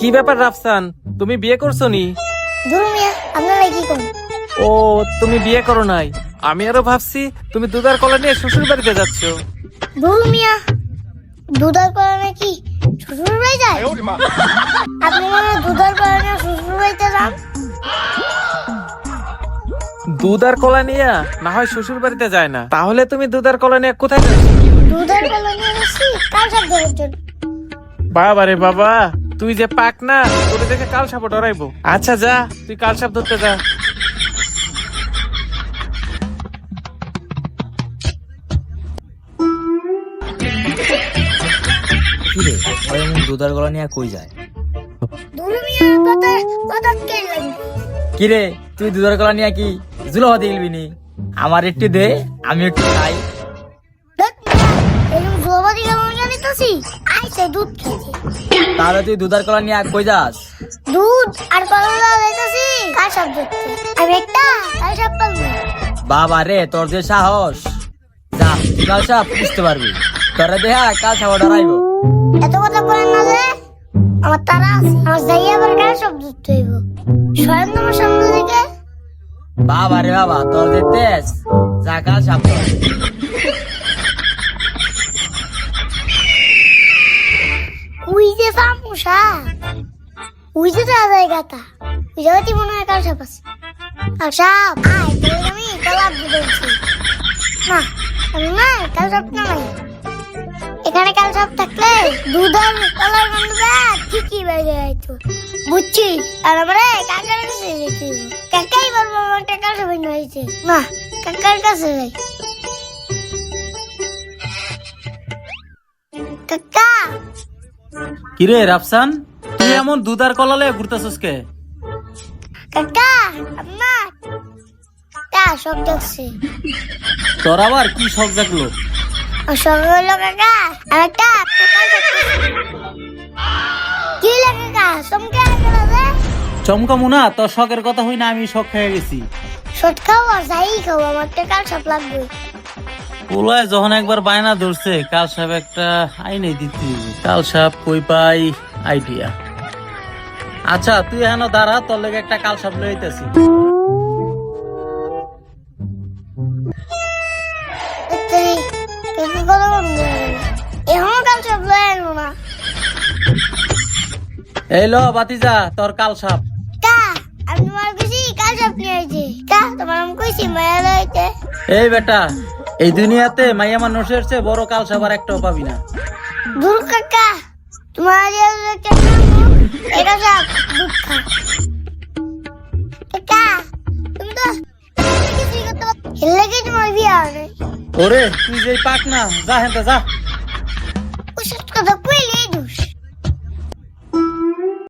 কি ব্যাপার রাফসান? তুমি বিয়ে করছ নি? ধরু মিয়া আপনারা কি করুন ও তুমি বিয়ে করো নাই। আমি আরও ভাবছি তুমি দুধার কলা নিয়ে শ্বশুর বাড়িতে যাচ্ছ। ধরু মিয়া দুধার কারণে কি শ্বশুর বাড়ি যায় আপনি মানে দুধার কারণে শ্বশুর বাড়িতে যান? দুধ আর কলা নিয়ে না হয় শ্বশুর বাড়িতে যায় না। তাহলে তুমি দুধ আর কলা নিয়ে কোথায় কার সাথে ধরার বাবা রে বাবা তুই যে পাক না তোর দেখে কাল সাপ ডরাইবো আচ্ছা যা। তুই কাল সাপ ধরতে যা। কিরে ওই এমন দুধার গলা নিয়ে কই যায়? কিরে তুই দুধার গলা নিয়ে কি জুলো হতে গেলবি নি? আমার একটু দে আমি একটু খাই। দুধ তাহলে তুই দুধার গলা নিয়ে কই যাস? দুধ আর কলা কার আমি একটা কার পারব বাবা রে তোর যে সাহস। যা কাল সাপ বুঝতে পারবি। তোরা দেহা কাল সাপ ডরাইব এত কথা বলেন না যে আমার তারা আছে আমার যাই আবার কার সব ধরতে হইব? স্বয়ং তোমার সামনে থেকে বাবা রে বাবা তোর যে তেজ যা কাল সাপ ফামুসা উই যে তা জায়গাটা ওই জায়গাটি মনে হয় কাল সাপ আছে। কাল সাপ? আয় তোর আমি কলা বুঝেছি না, আমি না কাল সাপ না এখানে কাল সাপ থাকলে দুধ আর কলার গন্ধটা ঠিকই বাইরে আইতো বুঝছি? আর আমরা কাকার কাছে যেতে কাকাই বলব আমার কাকার সাপ হয়েছে না, কাকার কাছে যাই। কিরে রাফসান? তুই এমন দুধার কলালে ঘুরতেছস কে? কাকা আম্মা। তা সব দেখছে তোর আবার কি শখ জাগলো? সব হলো কাকা একটা কি লাগে কাকা চমকে গেল রে চমকামু না তোর শখের কথা হই না আমি শখ খেয়ে গেছি। শখ খাও আর যাই খাও আমার তো কাল সব লাগবে পোলায় যখন একবার বায়না ধরছে কাল সাহেব একটা আইনে দিতে কাল সাহেব কই পাই? আইডিয়া। আচ্ছা তুই এখানে দাঁড়া তোর লেগে একটা কাল সাপ লইতেছি এই লো বাতিজা তোর কাল সাপ কা আমি তোমার কাল সব নিয়ে আইছি। কা তোমার কইছি মায়া লইতে এই বেটা এই দুনিয়াতে মাইয়া মানুষের চেয়ে বড় কাল সবার একটাও পাবি না। দূর কাকা তোমার একটা এটা সব দুঃখ কাকা। তুমি তো কিছুই করতে পারো হেলে কি তোমার বিয়ে ওরে তুই যে পাক না যা হেনতে যা। ওষুধ কথা কই